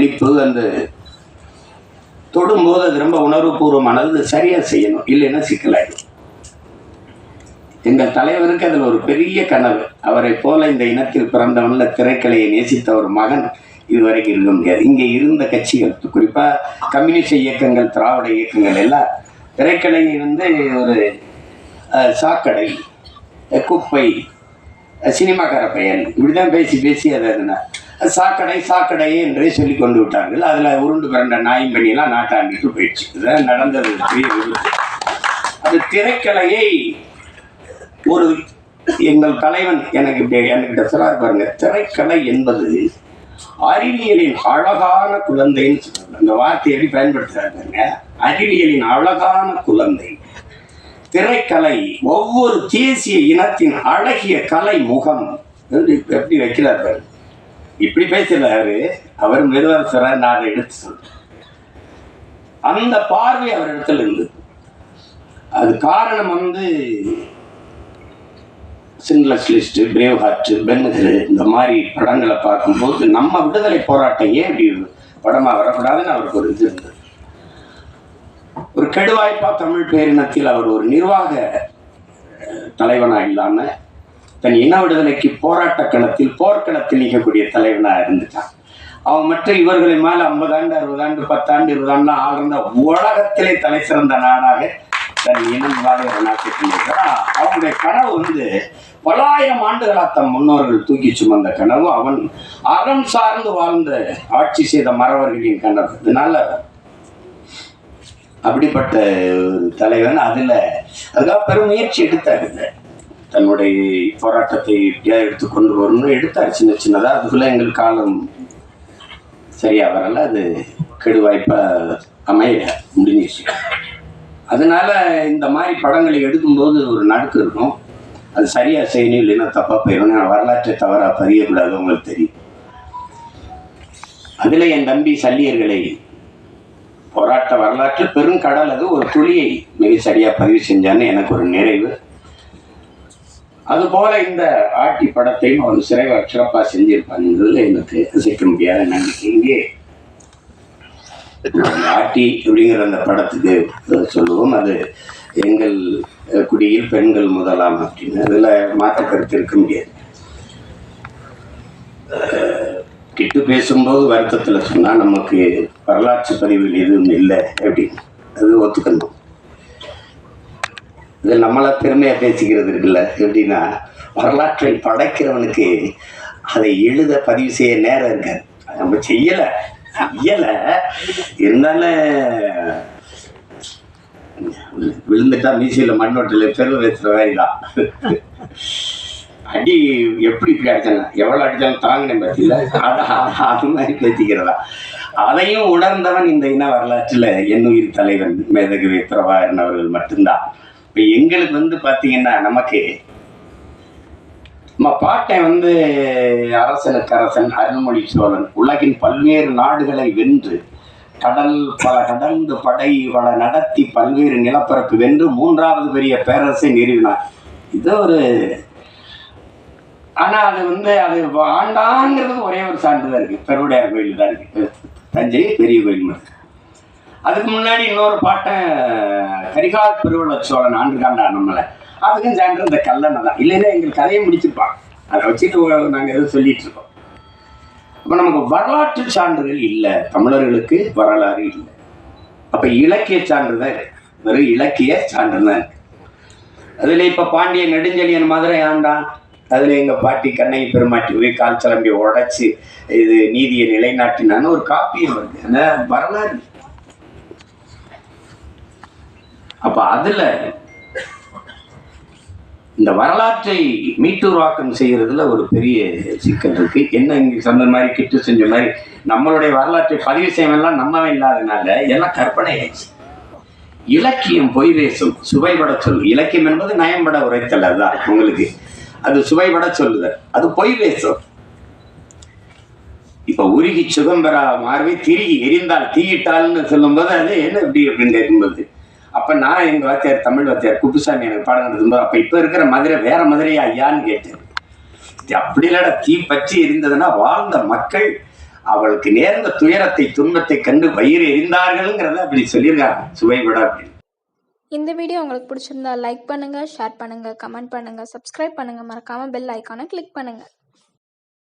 அன்பு அந்த தொடும்போது அது ரொம்ப உணர்வுபூர்வமானது சரியா செய்யணும் இல்லைன்னா சிக்கலாயிடும். எங்கள் தலைவருக்கு அதில் ஒரு பெரிய கனவு. அவரை போல இந்த இனத்தில் பிறந்தவன்ல திரைக்கலையை நேசித்த ஒரு மகன் இதுவரைக்கும் இருக்க முடியாது. இங்கே இருந்த கட்சிகள் குறிப்பாக கம்யூனிஸ்ட் இயக்கங்கள் திராவிட இயக்கங்கள் எல்லாம் திரைக்கலை வந்து ஒரு சாக்கடை குப்பை அஹ், சினிமாக்கார இப்படி இப்படிதான் பேசி பேசி அதை சாக்கடை சாக்கடை என்றே சொல்லி கொண்டு விட்டார்கள். அதில் உருண்டு பிறண்ட நாயும் பண்ணியெல்லாம் நாட்டாண்டிட்டு போயிடுச்சு. இதுதான் நடந்தது. பெரிய விபத்து. அது திரைக்கலையை ஒரு எங்கள் தலைவன் எனக்கு இப்படி என்கிட்ட சொல்லார் பாருங்க. திரைக்கலை என்பது அறிவியலின் அழகான குழந்தைன்னு சொல்றாங்க. அந்த வார்த்தையை எப்படி பயன்படுத்துறாரு பாருங்க. அறிவியலின் அழகான குழந்தை. திரைக்கலை ஒவ்வொரு தேசிய இனத்தின் அழகிய கலை முகம் என்று எப்படி வைக்கிறார் பாருங்க. இப்படி பேசுறாரு அவர் மெதுவாக சொல்றாரு நான் எடுத்து சொல்றேன். அந்த பார்வை அவர் இடத்துல இருந்தது. அது காரணம் வந்து Schindler's list Braveheart Ben Hur இந்த மாதிரி படங்களை பார்க்கும்போது நம்ம விடுதலை போராட்டம் ஏன் இப்படி படமா வரக்கூடாதுன்னு அவருக்கு ஒரு இது இருந்தது. ஒரு கெடுவாய்ப்பா தமிழ் பேரினத்தில் அவர் ஒரு நிர்வாக தலைவனாக தலைவனா தன் இன விடுதலைக்கு போராட்ட களத்தில் போர்க்களத்தில் நிற்கக்கூடிய தலைவனாக இருந்துட்டான். அவன் மற்ற இவர்களை மேல ஐம்பது ஆண்டு அறுபது ஆண்டு பத்தாண்டு இருபது ஆண்டு ஆளுந்த உலகத்திலே தலை சிறந்த நாடாக தன் இனம் வாழ நாட்டை அவனுடைய கனவு வந்து பல்லாயிரம் ஆண்டுகளாக தம் முன்னோர்கள் தூக்கி சுமந்த கனவு. அவன் அறம் சார்ந்து வாழ்ந்த ஆட்சி செய்த மறவர்களின் கனவு. இதனால அப்படிப்பட்ட ஒரு தலைவன். அதுல அதுக்காக பெரும் முயற்சி எடுத்தாரு தன்னுடைய போராட்டத்தை இப்படியா எடுத்து கொண்டு வரணும்னு எடுத்தார். சின்ன சின்னதாக அதுக்குள்ள எங்கள் காலம் சரியாக வரல. அது கெடுவாய்ப்பா அமைய முடிஞ்சிச்சு அதனால இந்த மாதிரி படங்களை எடுக்கும்போது ஒரு நடுக்கு இருக்கும். அது சரியாக செய்யணும் இல்லைன்னா தப்பாக போயிடும் வரலாற்றை தவறாக பதியக்கூடாது உங்களுக்கு தெரியும். அதில் என் தம்பி சல்லியர்களை போராட்ட வரலாற்று பெருங்கடல் அது. ஒரு துளியை மிக சரியாக பதிவு செஞ்சான்னு எனக்கு ஒரு நிறைவு. அதுபோல இந்த ஆட்டி படத்தையும் அவர் சிறைவ சிறப்பாக செஞ்சிருப்பாங்கிறதுல எனக்கு அசைக்க முடியாத. நம்பிக்கை இங்கே ஆட்டி அப்படிங்கிற அந்த படத்துக்கு சொல்லுவோம். அது எங்கள் குடியில் பெண்கள் முதலாம் அப்படின்னு. அதில் மாற்று கருத்து இருக்க முடியாது. கிட்டு பேசும்போது வருத்தத்தில் சொன்னால் நமக்கு வரலாற்று பதிவில் எதுவும் இல்லை அப்படின்னு. அது ஒத்துக்கணும். இது நம்மளா பெருமையாக பேசிக்கிறது இருக்குல்ல எப்படின்னா வரலாற்றை படைக்கிறவனுக்கு அதை எழுத பதிவு செய்ய நேரம் இருக்காது. நம்ம செய்யலை செய்யலை இருந்தாலும் விழுந்துட்டா மீசியில் மண்ணோட்டில் பெருமை பேசுகிற மாதிரி தான் அடி எப்படி இப்படி அடித்தாங்க எவ்வளோ அடித்தாலும் தாங்கினேன் பார்த்தீங்களா அது மாதிரி பேசிக்கிறதா. அதையும் உணர்ந்தவன் இந்த இன வரலாற்றில் எண்ணுயிர் தலைவன் மேதகவி பிரபாகரன் அவர்கள் மட்டும்தான். இப்போ எங்களுக்கு வந்து பார்த்தீங்கன்னா நமக்கு நம்ம பாட்டை வந்து அரசனுக்கு அரசன் அருள்மொழி சோழன் உலகின் பல்வேறு நாடுகளை வென்று கடல் பல கடந்து படை பல நடத்தி பல்வேறு நிலப்பரப்பு வென்று மூன்றாவது பெரிய பேரரசை நிறுவினார். இது ஒரு ஆனால் அது வந்து அது ஆண்டாங்கிறது ஒரே ஒரு சான்று தான் இருக்குது பெருவுடையார் கோயில் தான் இருக்குது தஞ்சை பெரிய கோயில் மட்டும். அதுக்கு முன்னாடி இன்னொரு பாட்டை கரிகால் பெருவள சோழன் ஆண்டுகாண்டா நம்மளை. அதுக்கும் சான்று இந்த கல்லணை தான். இல்லைன்னா எங்களுக்கு கதையை முடிச்சிருப்பான். அதை வச்சுட்டு நாங்கள் எதுவும் சொல்லிட்டு இருக்கோம். அப்போ நமக்கு வரலாற்று சான்றுகள் இல்லை. தமிழர்களுக்கு வரலாறு இல்லை. அப்போ இலக்கிய சான்று தான் இருக்கு வெறும் இலக்கிய சான்று தான் இருக்கு அதில் இப்போ பாண்டிய நெடுஞ்செழியன் மதுரை ஆண்டான் அதில் எங்கள் பாட்டி கண்ணகி பெருமாட்டி போய் கால் சிலம்பி உடைச்சி இது நீதியை நிலைநாட்டினான்னு ஒரு காப்பியம் வருது ஆனால் வரலாறு அப்போ அதில் இந்த வரலாற்றை மீட்டுருவாக்கம் செய்யறதுல ஒரு பெரிய சிக்கல் இருக்கு. என்ன இங்க சொன்ன மாதிரி கிட்டு செஞ்ச மாதிரி நம்மளுடைய வரலாற்றை பதிவு செய்யலாம் நம்மவே இல்லாதனால எல்லாம் கற்பனை ஆயிடுச்சு இலக்கியம் பொய் பேசும் சுவைபட சொல் இலக்கியம் என்பது நயம்பட உரைத்தல் அதுதான் உங்களுக்கு. அது சுவைபட சொல்லுதல். அது பொய் பேசும். இப்ப உருகி சுகம்பெறா மார்பை திருகி எரிந்தால் தீயிட்டால்னு சொல்லும்போது அது என்ன இப்படி அப்படின்னு கேட்கும்போது அப்ப நான் எங்க வாத்தியார் தமிழ் வாத்தியார் குப்புசாமி எனக்கு பாடம் நடத்தும்போது அப்ப இப்ப இருக்கிற மதுரை வேற மதுரையா ஐயான்னு கேட்டேன். அப்படி இல்லடா தீ பற்றி இருந்ததுன்னா வாழ்ந்த மக்கள் அவளுக்கு நேர்ந்த துயரத்தை துன்பத்தை கண்டு வயிறு எரிந்தார்கள்ங்கிறத அப்படி சொல்லியிருக்காங்க. சுவைபட அப்படின்னு இந்த வீடியோ உங்களுக்கு பிடிச்சிருந்தா லைக் பண்ணுங்க ஷேர் பண்ணுங்க கமெண்ட் பண்ணுங்க சப்ஸ்கிரைப் பண்ணுங்க. மறக்காமல் பெல் ஐக்கானை கிளிக் பண்ணுங்க.